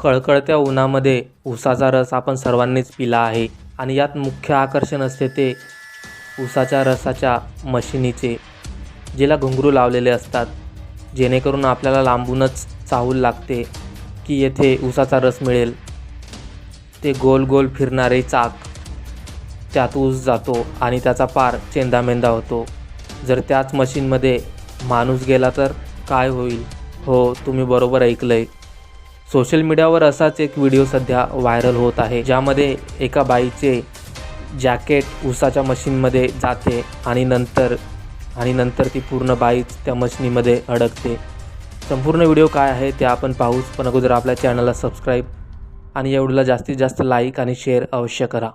कळकळत्या उन्हामध्ये उसाचा रस आपण सर्वांनीच पिला आहे आणि यात मुख्य आकर्षण असते ते उसाच्या रसाच्या मशिनीचे जिला घुंगरू लावलेले असतात. जेणेकरून आपल्याला लांबूनच चाहूल लागते की येथे उसाचा रस मिळेल. ते गोल गोल फिरणारे चाक त्यात ऊस जातो आणि त्याचा पार चेंदामेंदा होतो. जर त्याच मशीनमध्ये माणूस गेला तर काय होईल? हो तुम्ही बरोबर ऐकलं आहे सोशल मीडियावर असाच एक व्हिडिओ सध्या व्हायरल होत आहे ज्यामध्ये एका बाईचे जॅकेट उसाच्या मशीनमध्ये जाते आणि नंतर आणि नंतर ती पूर्ण बाईच त्या मशीनीमध्ये अडकते. संपूर्ण व्हिडिओ काय आहे ते आपण पाहूच. पण अगोदर आपल्या चॅनलला सबस्क्राईब आणि एवढ्याला जास्तीत जास्त लाईक आणि शेअर अवश्य करा.